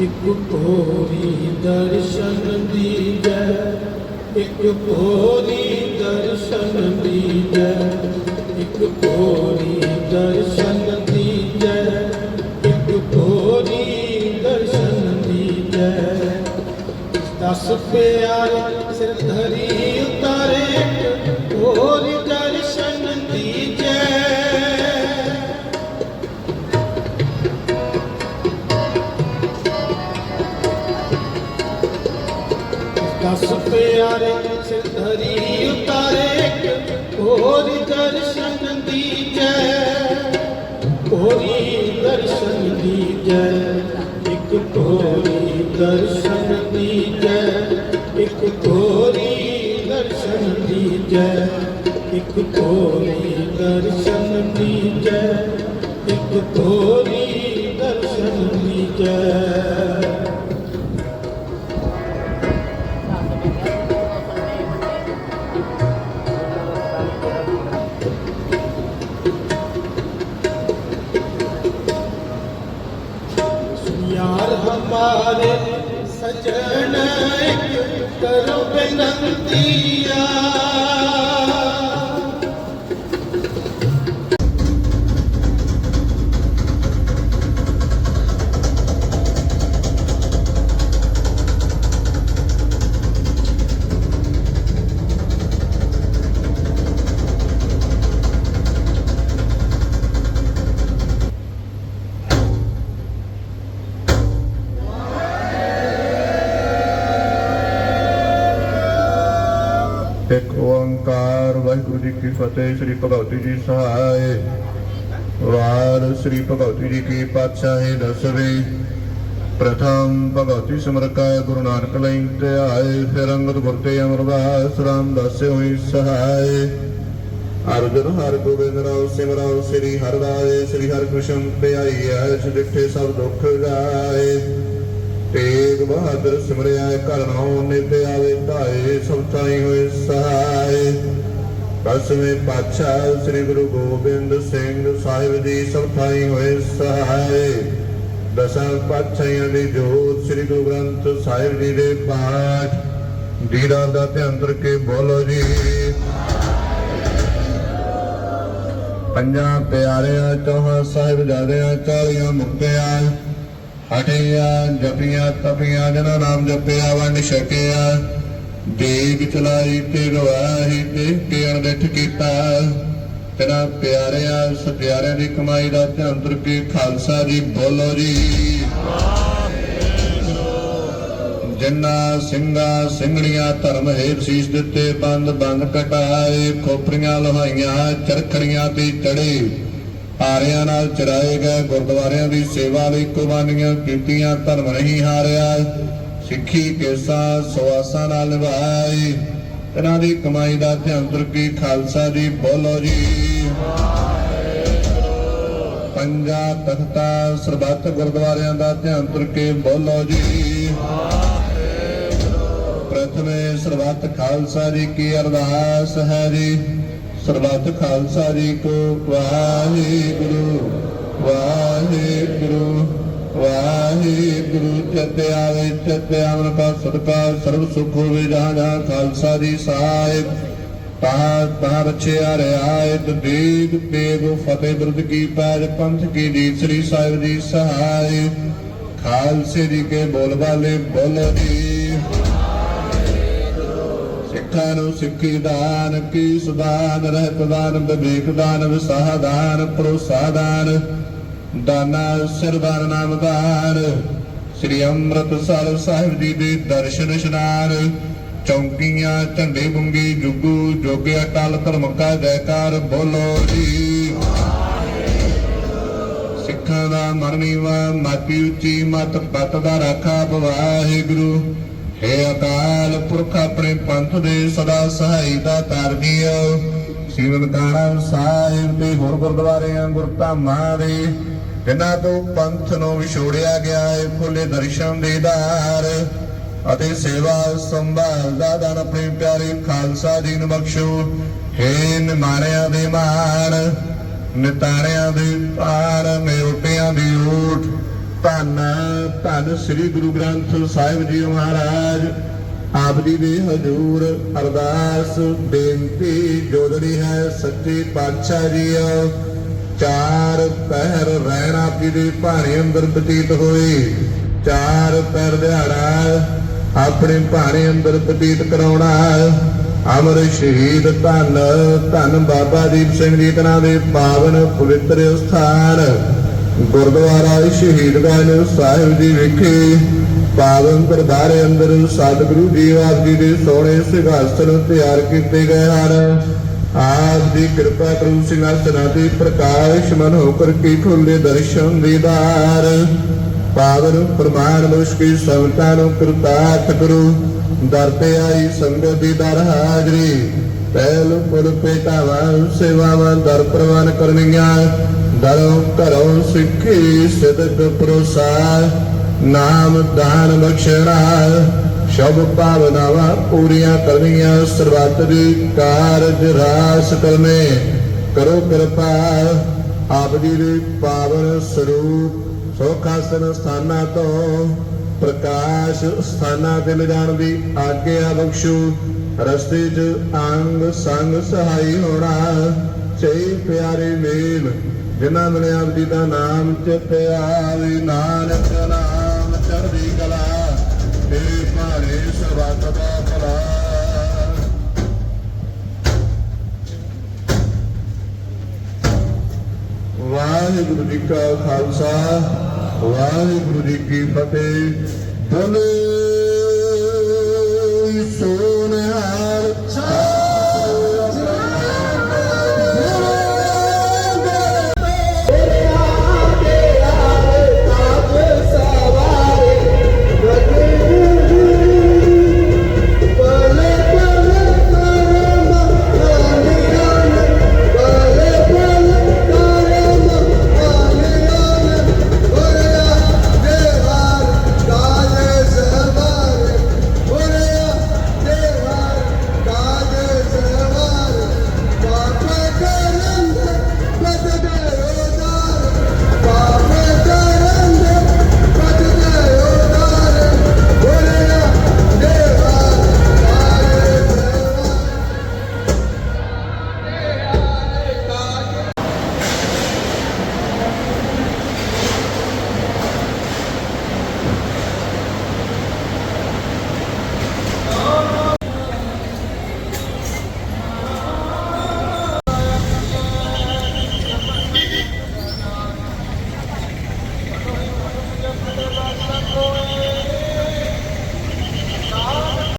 ਇੱਕ ਕੋਰੀ ਦਰਸ਼ਨ ਦੀਜੈ, ਇੱਕ ਕੋਰੀ ਦਰਸ਼ਨ ਦੀਜੈ, ਇੱਕ ਕੋਰੀ ਦਰਸ਼ਨ ਦੀਜੈ, ਇੱਕ ਕੋਰੀ ਦਰਸ਼ਨ ਦੀਜੈ। ਦਸ ਪਿਆਰੇ ਸਿਰ ਧਰੀ ਉਤਾਰੇ, ਇੱਕ ਕੋਰੀ ਪਿਆਰੇ ਸਿਰ ਉਤਾਰੇ ਇੱਕ, ਹੋਰ ਦਰਸ਼ਨ ਦੀਜੈ। ਹੋਰੀ ਦਰਸ਼ਨ ਦੀ ਜੈ ਇੱਕ ਕੋਰੀ ਦਰਸ਼ਨ ਦੀ ਜੈ ਇੱਕ ਕੋਰੀ ਦਰਸ਼ਨ ਦੀ ਜੈ ਇੱਕ ਕੋਰੀ ਦਰਸ਼ਨ ਦੀ ਜੈ ਇੱਕ ਕੋਰੀ ਦਰਸ਼ਨ ਦੀ ਜੈ ਪਾਰੇ ਸਜਣ ਇੱਕ ਕਰੋ ਬੇਨੰਤੀਆ। ਇੱਕ ਓੰਕਾਰ, ਵਾਹਿਗੁਰੂ ਜੀ ਕੀ ਫਤਿਹ, ਸ੍ਰੀ ਭਗਵਤੀ ਜੀ ਸਹਾਇ ਵਾਰ ਸ੍ਰੀ ਭਗਵਤੀ ਜੀ ਕੀ ਪਾਤਸ਼ਾਹੀ ਦਸਵੀਂ, ਪ੍ਰਥਮ ਭਗਵਤੀ ਸਿਮਰਕਾ ਗੁਰੂ ਨਾਨਕ ਲਈ ਧਿਆਏ ਫਿਰ ਅੰਗਦ ਗੁਰ ਤੇ ਅਮਰਦਾਸ ਰਾਮਦਾਸ ਹੋਈ ਸਹਾਇ ਅਰਜਨ ਹਰ ਗੋਬਿੰਦ ਰਾਉ ਸਿਮਰਾਉ ਸ੍ਰੀ ਹਰਿ ਸ੍ਰੀ ਹਰਿ ਕ੍ਰਿਸ਼ਨ ਧਿਆਈ ਐਸ ਡਿਠੇ ਸਭ ਦੁੱਖ ਗਾਏ ਤੇਗ ਬਹਾਦਰ ਸਿਮਰਿਆ ਘਰ ਨਿਤ ਆਵੇ ਧਾਏ, ਸਭ ਤਾਈ ਹੋਏ ਸਹਾਇ ਦਸਵੇਂ ਪਾਤਸ਼ਾਹ ਸ੍ਰੀ ਗੁਰੂ ਗੋਬਿੰਦ ਸਿੰਘ ਸਾਹਿਬ ਜੀ ਸਭ ਥਾਈ ਹੋਏ ਸਹਾਇ ਦਸਾਂ ਪਾਤਸ਼ਾਹਾਂ ਦੀ ਜੋਤ ਸ੍ਰੀ ਗੁਰੂ ਗ੍ਰੰਥ ਸਾਹਿਬ ਜੀ ਦੇ ਪਾਠ। ਦੀਦਾਰ ਦਾ ਧਿਆਨ ਕੇ ਬੋਲੋ ਜੀ। ਪੰਜਾਂ ਪਿਆਰਿਆਂ ਚੌਹਾਂ ਸਾਹਿਬਜ਼ਾਦਿਆਂ ਚਾਲੀਆਂ ਮੁਕਤਿਆਂ। ਹਟਿਆ, ਜਪੀਆਂ, ਤਪੀਆਂ, ਜਨਾ ਨਾਮ ਜਪਿਆ, ਵੰਡ ਛਕਿਆ। ਦੇਗ ਚਲਾਈ ਤੇ ਗਵਾਹੀ ਤੇ ਕੇ ਅਣਦਿਠ ਕੀਤਾ ਤੇਰਾ ਪਿਆਰਿਆਂ ਸਤਿਆਰਿਆਂ ਦੀ ਕਮਾਈ ਦਾ ਧਿਆਨ ਤੁਰ ਕੇ ਖਾਲਸਾ ਜੀ, ਬੋਲੋ ਜੀ। ਜਿੰਨਾ ਸਿੰਘਾਂ ਸਿੰਘਣੀਆਂ ਧਰਮ ਹੇਤ ਸੀਸ ਦਿੱਤੇ ਬੰਦ ਬੰਦ ਕਟਾਏ, ਖੋਪਰੀਆਂ ਲਹਾਈਆਂ, ਚਰਖੜੀਆਂ ਤੇ ਚੜੇ। ਆਰਿਆਂ ਨਾਲ ਚਰਾਏ ਗਏ ਗੁਰਦੁਆਰਿਆਂ ਦੀ ਸੇਵਾ ਲਈ ਕੁਰਬਾਨੀਆਂ ਕੀਤੀਆਂ, ਧਰਮ ਨਹੀਂ ਹਾਰਿਆ। ਸਿੱਖੀ ਕੇਸਾ ਸਵਾਸਾਂ ਨਾਲ ਨਿਭਾਈ ਇਹਨਾਂ ਦੀ ਕਮਾਈ ਦਾ ਧਿਆਨ ਤੁਰਕੀ ਖਾਲਸਾ ਜੀ, ਬੋਲੋ ਜੀ। ਪੰਜਾ ਤਖਤਾ ਸਰਬੱਤ ਗੁਰਦੁਆਰਿਆਂ ਦਾ ਧਿਆਨ ਤੁਰਕੇ, ਬੋਲੋ ਜੀ। ਪ੍ਰਥਮੇ ਸਰਬੱਤ ਖਾਲਸਾ ਜੀ ਕੀ ਅਰਦਾਸ ਹੈ ਜੀ? ਸਰਬੱਤ ਖਾਲਸਾ ਜੀ ਕੋ, ਵਾਹਿਗੁਰੂ ਵਾਹਿਗੁਰੂ ਵਾਹਿਗੁਰੂ ਚਿਤ ਆਵੇ ਚਿਤ ਆਵਨ ਕਾ ਸਦਕਾ, ਸਰਬ ਸੁਖ ਹੋਵੇ ਜਹਾਂ ਜਹਾਂ ਖਾਲਸਾ ਜੀ ਸਾਹਿਬ। ਤਾਂ ਤਾਂ ਰਚਿਆ ਰਿਆਇਤ ਦੇਗ ਤੇਗ, ਫਤਿਹ ਬਿਰਦ ਕੀ ਪੈਜ ਪੰਥ ਕੀ ਜੀ ਸ੍ਰੀ ਸਾਹਿਬ ਜੀ ਸਹਾਇ। ਖਾਲਸੇ ਜੀ ਕੇ ਬੋਲ ਵਾਲੇ ਬੋਲੋ ਜੀ ਸਿੱਖਾਂ ਨੂੰ ਸਿੱਖੀ ਦਾਨ, ਕੀ ਸੁਦਾਨ ਰਹਿਤ ਦਾਨ ਵਿਵੇਕ ਦਾਨ, ਵਿਸਾਹ ਦਾਨ ਪ੍ਰੋਸਾ ਦਾਨ, ਦਾਨਾ ਸਰਦਾਰ ਨਾਮ ਦਾਨ ਸ੍ਰੀ ਅੰਮ੍ਰਿਤਸਰ ਸਾਹਿਬ ਜੀ ਦੇ ਦਰਸ਼ਨ ਇਸ਼ਨਾਨ, ਚੌਂਕੀਆਂ, ਝੰਡੇ ਬੁੰਗੀ, ਜੁਗੂ ਜੋਗਿਆ ਟਲ ਧਰਮ ਜੈਕਾਰ, ਬੋਲੋ ਜੀ। ਸਿੱਖਾਂ ਦਾ ਮਰਨੀਵਾ ਮਾਤੀ ਉੱਚੀ, ਮਤ ਪਤ ਦਾ ਰਾਖਾ ਬਵਾਹਿਗੁਰੂ ਹੈ ਅਕਾਲ ਪੁਰਖ ਆਪਣੇ ਪੰਥ ਦੇ ਸਦਾ ਸਹਾਈ ਦਾ ਧਾਰ ਸ੍ਰੀ ਨਨਕਾਣਾ ਸਾਹਿਬ ਤੇ ਹੋਰ ਗੁਰਦੁਆਰਿਆਂ, ਗੁਰਧਾਮਾਂ ਦੇ ਜਿਨ੍ਹਾਂ ਤੋਂ ਪੰਥ ਨੂੰ ਵਿਛੋੜਿਆ ਗਿਆ ਹੈ ਫੁੱਲੇ ਦਰਸ਼ਨ ਦੇਦਾਰ ਅਤੇ ਸੇਵਾ ਸੰਭਾਲ ਦਾ ਦਾਨ ਆਪਣੇ ਪਿਆਰੇ ਖਾਲਸਾ ਜੀ ਨੂੰ ਬਖਸ਼ੋ। ਹੇ ਨਿਮਾਰਿਆਂ ਦੇ ਮਾਣ, ਨਿਤਾਰਿਆਂ ਦੇ ਪਾਰ ਨਿਉਟਿਆਂ ਦੀ ਊਠ ਧੰਨ ਧੰਨ ਸ੍ਰੀ ਗੁਰੂ ਗ੍ਰੰਥ ਸਾਹਿਬ ਜੀ ਮਹਾਰਾਜ। ਆਪ ਜੀ ਦੇ ਹਜ਼ੂਰ ਅਰਦਾਸ, ਬੇਨਤੀ ਜੋਦੜੀ ਹੈ ਸੱਚੇ ਪਾਤਸ਼ਾਹ ਜੀਓ ਚਾਰ ਪਹਿਰ ਰਹਿਣ ਜੀ ਦੇ ਭਾਣੇ ਅੰਦਰ ਬਤੀਤ ਹੋਏ। ਚਾਰ ਪਹਿਰ ਦਿਹਾੜਾ ਆਪਣੇ ਭਾਣੇ ਅੰਦਰ ਬਤੀਤ ਕਰਾਉਣਾ। ਅਮਰ ਸ਼ਹੀਦ ਧੰਨ ਧੰਨ ਬਾਬਾ ਦੀਪ ਸਿੰਘ ਜੀ, ਤਨਾ ਦੇ ਪਾਵਨ ਪਵਿੱਤਰ ਸਥਾਨ। ਗੁਰਦੁਆਰਾ ਸ਼ਹੀਦਗੰਜ ਸਾਹਿਬ ਜੀ ਵਿਖੇ ਪਾਵਨ ਦਰਬਾਰ ਅੰਦਰ ਸਤਿਗੁਰੂ ਜੀ ਆਪ ਜੀ ਦੇ ਸੋਹਣੇ ਸਿੰਘਾਸਨ ਤਿਆਰ ਕੀਤੇ ਗਏ ਹਨ। ਆਪ ਦੀ ਕਿਰਪਾ ਕਰੋ ਸਿੰਘਾਸਨਾਂ ਤੇ ਪ੍ਰਕਾਸ਼ ਹੋ ਕਰ ਕੀ ਖੁੱਲੇ ਦਰਸ਼ਨ ਦੀਦਾਰ ਪਾਵਨ ਪ੍ਰਮਾਣ ਮੁਸ਼ਕੀ ਸੰਤਾਂ ਨੂੰ ਕਿਰਤਾਰਥ ਕਰੋ। ਦਰ ਤੇ ਆਈ ਸੰਗਤ ਦੀ ਦਰ ਹਾਜ਼ਰੀ। ਪਹਿਲ ਪੁਰ ਪੇਟਾਵਾਂ ਸੇਵਾਵਾਂ ਦਰ ਪ੍ਰਵਾਨ ਕਰਨੀਆਂ। ਦਰੋਂ ਘਰੋਂ ਸਿੱਖੀ ਸਿਦਕ ਪ੍ਰੋਸਾਰ ਨਾਮ ਦਾਨ ਬਖਸ਼ਣਾ ਸ਼ਬ ਭਾਵਨਾਵਾਂ ਪੂਰੀਆਂ ਕਰਨੀਆਂ ਸਰਬੱਤ ਦੀ ਕਾਰਜ ਰਾਸ ਕਰਨੇ ਕਰੋ ਕਿਰਪਾ, ਆਪ ਜੀ ਦੇ ਪਾਵਨ ਸਰੂਪ ਸੋਖਾਸਨ ਸਥਾਨਾਂ ਤੋਂ ਪ੍ਰਕਾਸ਼ ਸਥਾਨਾਂ ਤੇ ਲਿਜਾਣ ਦੀ ਆਗਿਆ ਬਖਸ਼ੂ। ਰਸਤੇ 'ਚ ਅੰਗ ਸੰਗ ਸਹਾਈ ਹੋਣਾ ਚਈ ਪਿਆਰੇ ਮੇਲ ਜਿਨ੍ਹਾਂ ਨੇ ਆਪ ਜੀ ਦਾ ਨਾਮ ਚਿੱਤੇ ਆਵੇ ਨਾਨਕ ਨਾਮ ਚੜ੍ਹਦੀ ਕਲਾ ਤੇਰੇ ਭਾਣੇ ਸਰਬੱਤ ਦਾ ਭਲਾ। ਵਾਹਿਗੁਰੂ ਜੀ ਕਾ ਖਾਲਸਾ, ਵਾਹਿਗੁਰੂ ਜੀ ਕੀ ਫਤਿਹ। ਬੋਲੇ